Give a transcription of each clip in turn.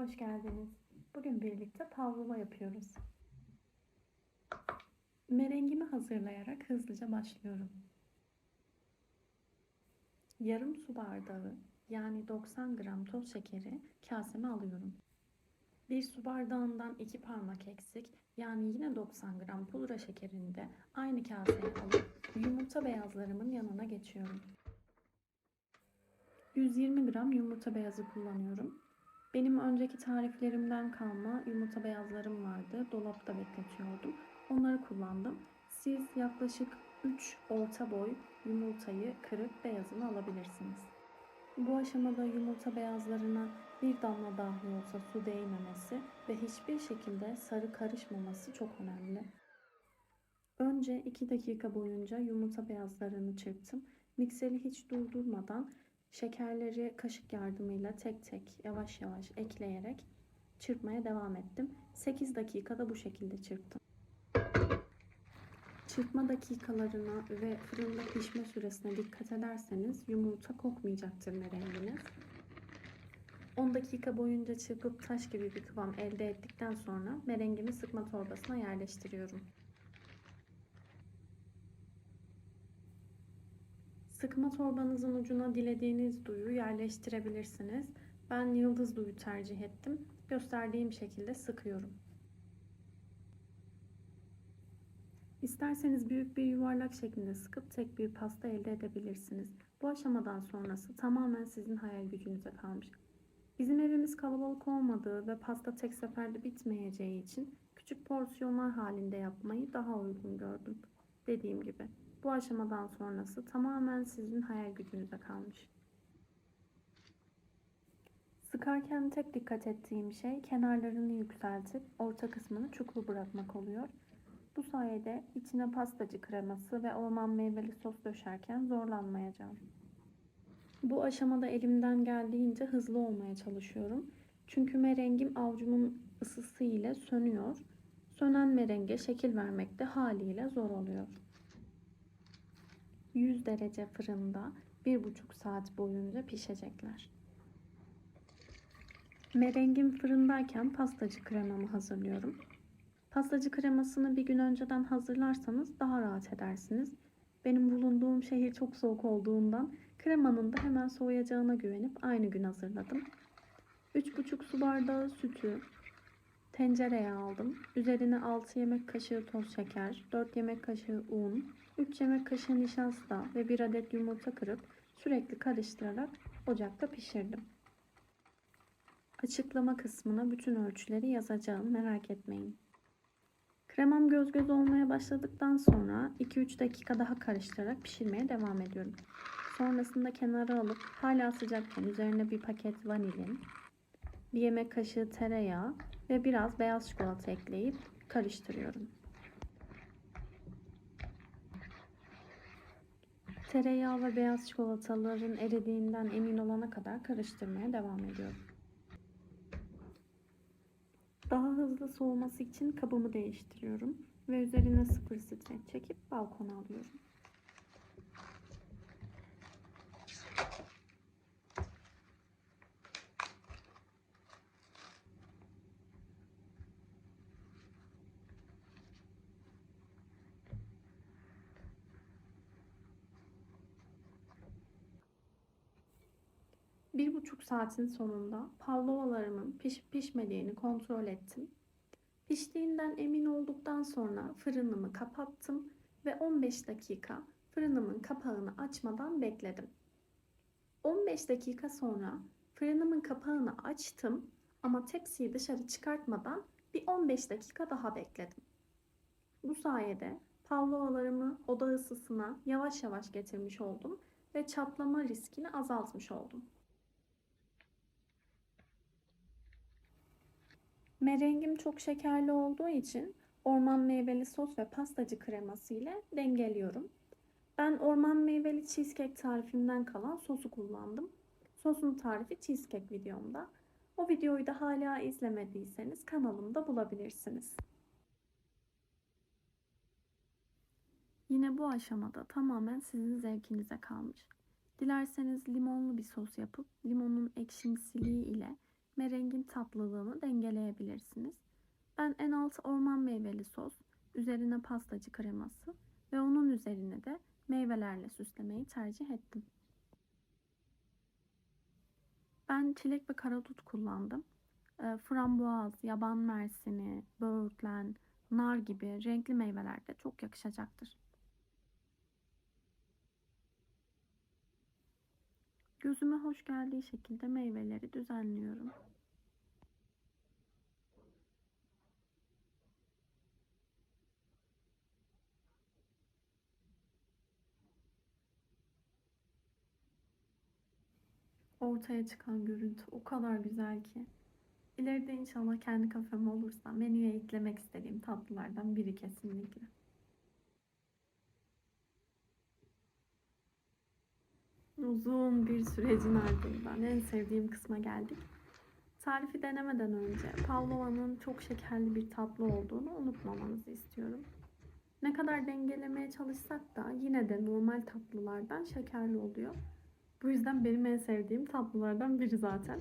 Hoş geldiniz. Bugün birlikte pavlova yapıyoruz. Merengimi hazırlayarak hızlıca başlıyorum. Yarım su bardağı yani 90 gram toz şekeri kaseme alıyorum. Bir su bardağından iki parmak eksik yani yine 90 gram pudra şekerini de aynı kaseye alıp yumurta beyazlarımın yanına geçiyorum. 120 gram yumurta beyazı kullanıyorum. Benim önceki tariflerimden kalma yumurta beyazlarım vardı. Dolapta bekletiyordum. Onları kullandım. Siz yaklaşık 3 orta boy yumurtayı kırıp beyazını alabilirsiniz. Bu aşamada yumurta beyazlarına bir damla dahi olsa su değmemesi ve hiçbir şekilde sarı karışmaması çok önemli. Önce 2 dakika boyunca yumurta beyazlarını çırptım. Mikseri hiç durdurmadan şekerleri kaşık yardımıyla tek tek yavaş yavaş ekleyerek çırpmaya devam ettim. 8 dakikada bu şekilde çırptım. Çırpma dakikalarına ve fırında pişme süresine dikkat ederseniz yumurta kokmayacaktır merenginiz. 10 dakika boyunca çırpıp taş gibi bir kıvam elde ettikten sonra merengimi sıkma torbasına yerleştiriyorum. Sıkma torbanızın ucuna dilediğiniz duyu yerleştirebilirsiniz. Ben yıldız duyu tercih ettim. Gösterdiğim şekilde sıkıyorum. İsterseniz büyük bir yuvarlak şeklinde sıkıp tek bir pasta elde edebilirsiniz. Bu aşamadan sonrası tamamen sizin hayal gücünüze kalmış. Bizim evimiz kalabalık olmadığı ve pasta tek seferde bitmeyeceği için küçük porsiyonlar halinde yapmayı daha uygun gördüm. Dediğim gibi bu aşamadan sonrası tamamen sizin hayal gücünüze kalmış. Sıkarken tek dikkat ettiğim şey kenarlarını yükseltip orta kısmını çukur bırakmak oluyor. Bu sayede içine pastacı kreması ve orman meyveli sos döşerken zorlanmayacağım. Bu aşamada elimden geldiğince hızlı olmaya çalışıyorum. Çünkü merengim avucumun ısısı ile sönüyor. Sönen merenge şekil vermek de haliyle zor oluyor. 100 derece fırında 1,5 saat boyunca pişecekler. Merengim fırındayken pastacı kremamı hazırlıyorum. Pastacı kremasını bir gün önceden hazırlarsanız daha rahat edersiniz. Benim bulunduğum şehir çok soğuk olduğundan kremanın da hemen soğuyacağına güvenip aynı gün hazırladım. 3,5 su bardağı sütü tencereye aldım. Üzerine 6 yemek kaşığı toz şeker, 4 yemek kaşığı un, 3 yemek kaşığı nişasta ve 1 adet yumurta kırıp sürekli karıştırarak ocakta pişirdim. Açıklama kısmına bütün ölçüleri yazacağım merak etmeyin. Kremam göz göz olmaya başladıktan sonra 2-3 dakika daha karıştırarak pişirmeye devam ediyorum. Sonrasında kenara alıp hala sıcakken üzerine bir paket vanilin, bir yemek kaşığı tereyağı ve biraz beyaz çikolata ekleyip karıştırıyorum. Tereyağı ve beyaz çikolataların eridiğinden emin olana kadar karıştırmaya devam ediyorum. Daha hızlı soğuması için kabımı değiştiriyorum ve üzerine sıfır streç çekip balkona alıyorum. Bir buçuk saatin sonunda pavlovalarımın pişip pişmediğini kontrol ettim. Piştiğinden emin olduktan sonra fırınımı kapattım ve 15 dakika fırınımın kapağını açmadan bekledim. 15 dakika sonra fırınımın kapağını açtım ama tepsiyi dışarı çıkartmadan bir 15 dakika daha bekledim. Bu sayede pavlovalarımı oda ısısına yavaş yavaş getirmiş oldum ve çatlama riskini azaltmış oldum. Merengim çok şekerli olduğu için orman meyveli sos ve pastacı kreması ile dengeliyorum. Ben orman meyveli cheesecake tarifimden kalan sosu kullandım. Sosun tarifi cheesecake videomda. O videoyu da hala izlemediyseniz kanalımda bulabilirsiniz. Yine bu aşamada tamamen sizin zevkinize kalmış. Dilerseniz limonlu bir sos yapıp limonun ekşimsiliği ile merengin tatlılığını dengeleyebilirsiniz. Ben en altı orman meyveli sos, üzerine pastacı kreması ve onun üzerine de meyvelerle süslemeyi tercih ettim. Ben çilek ve karadut kullandım. E, Frambuaz, yaban mersini, böğürtlen, nar gibi renkli meyveler de çok yakışacaktır. Gözüme hoş geldiği şekilde meyveleri düzenliyorum. Ortaya çıkan görüntü o kadar güzel ki. İleride inşallah kendi kafem olursa menüye eklemek istediğim tatlılardan biri kesinlikle. Uzun bir sürecin ardından en sevdiğim kısma geldik. Tarifi denemeden önce pavlova'nın çok şekerli bir tatlı olduğunu unutmamanızı istiyorum. Ne kadar dengelemeye çalışsak da yine de normal tatlılardan şekerli oluyor. Bu yüzden benim en sevdiğim tatlılardan biri zaten.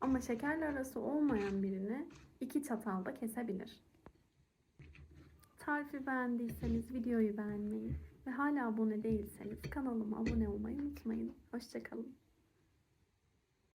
Ama şekerli arası olmayan birini iki çatalda kesebilir. Tarifi beğendiyseniz videoyu beğenmeyi ve hala abone değilseniz kanalıma abone olmayı unutmayın. Hoşçakalın.